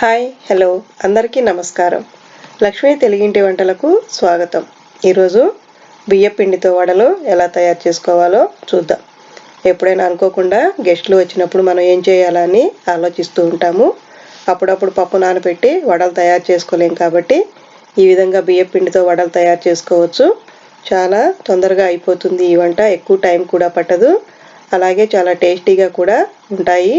Hi hello అందరికీ నమస్కారం. లక్ష్మీ తెలుగింటి వంటలకు స్వాగతం. ఈరోజు బియ్యపిండితో వడలు ఎలా తయారు చేసుకోవాలో చూద్దాం. ఎప్పుడైనా అనుకోకుండా గెస్టులు వచ్చినప్పుడు మనం ఏం చేయాలని ఆలోచిస్తూ ఉంటాము. అప్పుడప్పుడు పప్పు నానబెట్టి వడలు తయారు చేసుకోలేం కాబట్టి ఈ విధంగా బియ్యపిండితో వడలు తయారు చేసుకోవచ్చు. చాలా తొందరగా అయిపోతుంది ఈ వంట ఎక్కువ టైం కూడా పట్టదు. అలాగే చాలా టేస్టీగా కూడా ఉంటాయి.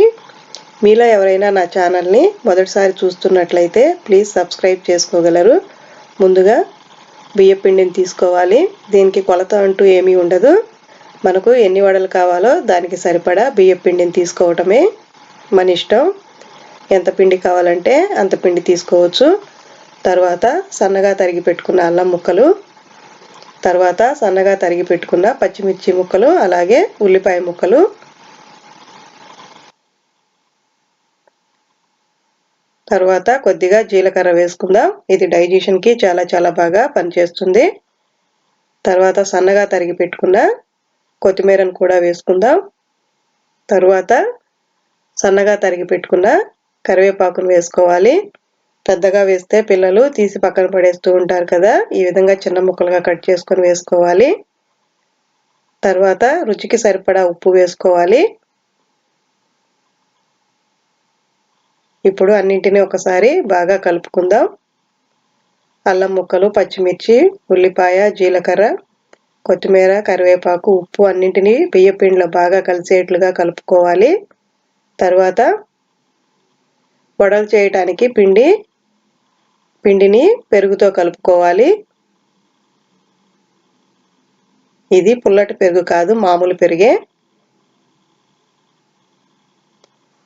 మీలో ఎవరైనా నా ఛానల్ని మొదటిసారి చూస్తున్నట్లయితే ప్లీజ్ సబ్స్క్రైబ్ చేసుకోగలరు. ముందుగా బియ్యపిండిని తీసుకోవాలి. దీనికి కొలత అంటూ ఏమీ ఉండదు. మనకు ఎన్ని వడలు కావాలో దానికి సరిపడా బియ్యపిండిని తీసుకోవటమే మన ఇష్టం. ఎంత పిండి కావాలంటే అంత పిండి తీసుకోవచ్చు. తర్వాత సన్నగా తరిగి పెట్టుకున్న అల్లం ముక్కలు తర్వాత సన్నగా తరిగి పెట్టుకున్న పచ్చిమిర్చి ముక్కలు అలాగే ఉల్లిపాయ ముక్కలు తర్వాత కొద్దిగా జీలకర్ర వేసుకుందాం. ఇది డైజెషన్కి చాలా చాలా బాగా పనిచేస్తుంది. తర్వాత సన్నగా తరిగి పెట్టుకున్న కొత్తిమీరను కూడా వేసుకుందాం. తర్వాత సన్నగా తరిగి పెట్టుకున్న కరివేపాకును వేసుకోవాలి. పెద్దగా వేస్తే పిల్లలు తీసి పక్కన పడేస్తూ ఉంటారు కదా ఈ విధంగా చిన్న ముక్కలుగా కట్ చేసుకొని వేసుకోవాలి. తర్వాత రుచికి సరిపడా ఉప్పు వేసుకోవాలి. ఇప్పుడు అన్నింటినీ ఒకసారి బాగా కలుపుకుందాం. అల్లం ముక్కలు పచ్చిమిర్చి ఉల్లిపాయ జీలకర్ర కొత్తిమీర కరివేపాకు ఉప్పు అన్నింటినీ బియ్య పిండిలో బాగా కలిసేట్లుగా కలుపుకోవాలి. తర్వాత వడలు చేయటానికి పిండి పిండిని పెరుగుతో కలుపుకోవాలి. ఇది పుల్లటి పెరుగు కాదు మామూలు పెరిగే.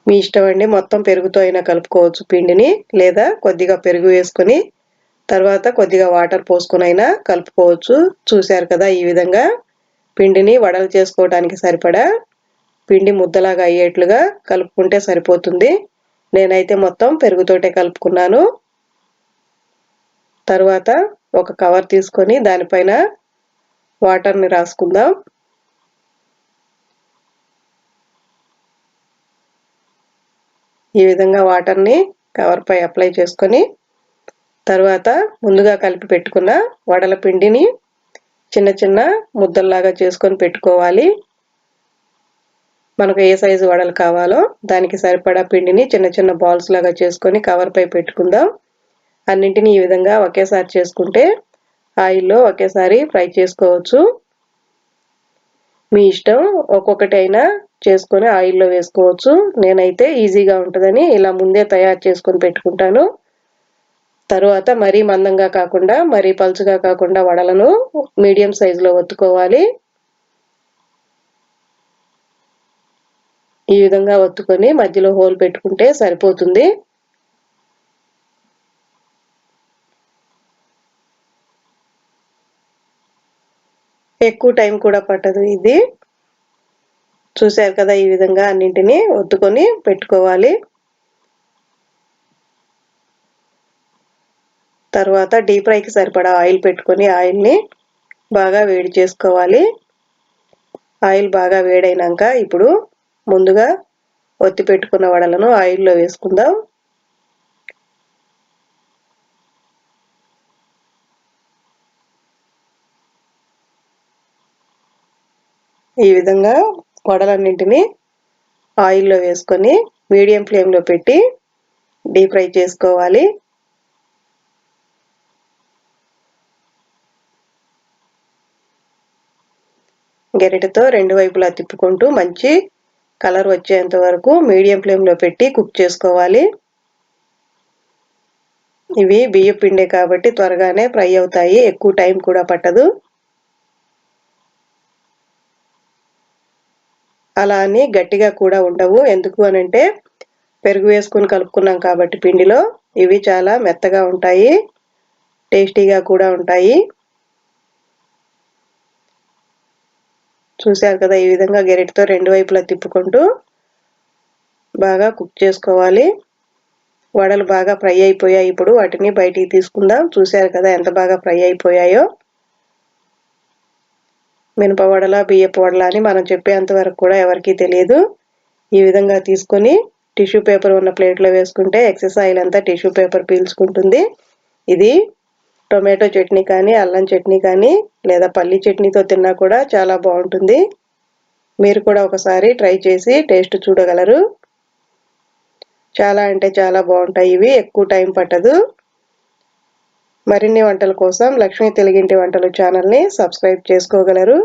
మీ ఇష్టం అండి. మొత్తం పెరుగుతో అయినా కలుపుకోవచ్చు పిండిని లేదా కొద్దిగా పెరుగు వేసుకొని తర్వాత కొద్దిగా వాటర్ పోసుకుని అయినా కలుపుకోవచ్చు. చూశారు కదా ఈ విధంగా పిండిని వడలు చేసుకోవడానికి సరిపడా పిండి ముద్దలాగా అయ్యేట్లుగా కలుపుకుంటే సరిపోతుంది. నేనైతే మొత్తం పెరుగుతోటే కలుపుకున్నాను. తర్వాత ఒక కవర్ తీసుకొని దానిపైన వాటర్ని రాసుకుందాం. ఈ విధంగా వాటర్ని కవర్పై అప్లై చేసుకొని తర్వాత ముందుగా కలిపి పెట్టుకున్న వడల పిండిని చిన్న చిన్న ముద్దల్లాగా చేసుకొని పెట్టుకోవాలి. మనకు ఏ సైజు వడలు కావాలో దానికి సరిపడా పిండిని చిన్న చిన్న బాల్స్ లాగా చేసుకొని కవర్పై పెట్టుకుందాం. అన్నింటినీ ఈ విధంగా ఒకేసారి చేసుకుంటే ఆయిల్లో ఒకేసారి ఫ్రై చేసుకోవచ్చు. మీ ఇష్టం ఒక్కొక్కటి అయినా చేసుకొని ఆయిల్లో వేసుకోవచ్చు. నేనైతే ఈజీగా ఉంటుందని ఇలా ముందే తయారు చేసుకొని పెట్టుకుంటాను. తరువాత మరీ మందంగా కాకుండా మరీ పలుచుగా కాకుండా వడలను మీడియం సైజులో ఒత్తుకోవాలి. ఈ విధంగా ఒత్తుకొని మధ్యలో హోల్ పెట్టుకుంటే సరిపోతుంది. ఎక్కువ టైం కూడా పట్టదు ఇది. చూశారు కదా ఈ విధంగా అన్నింటినీ ఒత్తుకొని పెట్టుకోవాలి. తర్వాత డీప్ ఫ్రైకి సరిపడా ఆయిల్ పెట్టుకొని ఆయిల్ని బాగా వేడి చేసుకోవాలి. ఆయిల్ బాగా వేడైనాక ఇప్పుడు ముందుగా ఒత్తి పెట్టుకున్న వడలను ఆయిల్లో వేసుకుందాం. ఈ విధంగా వడలన్నింటినీ ఆయిల్లో వేసుకొని మీడియం ఫ్లేమ్లో పెట్టి డీప్ ఫ్రై చేసుకోవాలి. గెరిటతో రెండు వైపులా తిప్పుకుంటూ మంచి కలర్ వచ్చేంత వరకు మీడియం ఫ్లేమ్లో పెట్టి కుక్ చేసుకోవాలి. ఇవి బియ్య పిండే కాబట్టి త్వరగానే ఫ్రై అవుతాయి. ఎక్కువ టైం కూడా పట్టదు. అలా అని గట్టిగా కూడా ఉండవు. ఎందుకు అనంటే పెరుగు వేసుకొని కలుపుకున్నాం కాబట్టి పిండిలో. ఇవి చాలా మెత్తగా ఉంటాయి. టేస్టీగా కూడా ఉంటాయి. చూశారు కదా ఈ విధంగా గెరెట్తో రెండు వైపులా తిప్పుకుంటూ బాగా కుక్ చేసుకోవాలి. వడలు బాగా ఫ్రై అయిపోయాయి. ఇప్పుడు వాటిని బయటికి తీసుకుందాం. చూశారు కదా ఎంత బాగా ఫ్రై అయిపోయాయో. మినప వడల బియ్యపు వడల అని మనం చెప్పేంత వరకు కూడా ఎవరికీ తెలియదు. ఈ విధంగా తీసుకొని టిష్యూ పేపర్ ఉన్న ప్లేట్లో వేసుకుంటే ఎక్సెస్ ఆయిల్ అంతా టిష్యూ పేపర్ పీల్చుకుంటుంది. ఇది టొమాటో చట్నీ కానీ అల్లం చట్నీ కానీ లేదా పల్లి చట్నీతో తిన్నా కూడా చాలా బాగుంటుంది. మీరు కూడా ఒకసారి ట్రై చేసి టేస్ట్ చూడగలరు. చాలా అంటే చాలా బాగుంటాయి ఇవి ఎక్కువ టైం పట్టదు. మరిన్ని వంటల కోసం లక్ష్మీ తెలుగింటి వంటలు ఛానల్ని సబ్స్క్రైబ్ చేసుకోగలరు.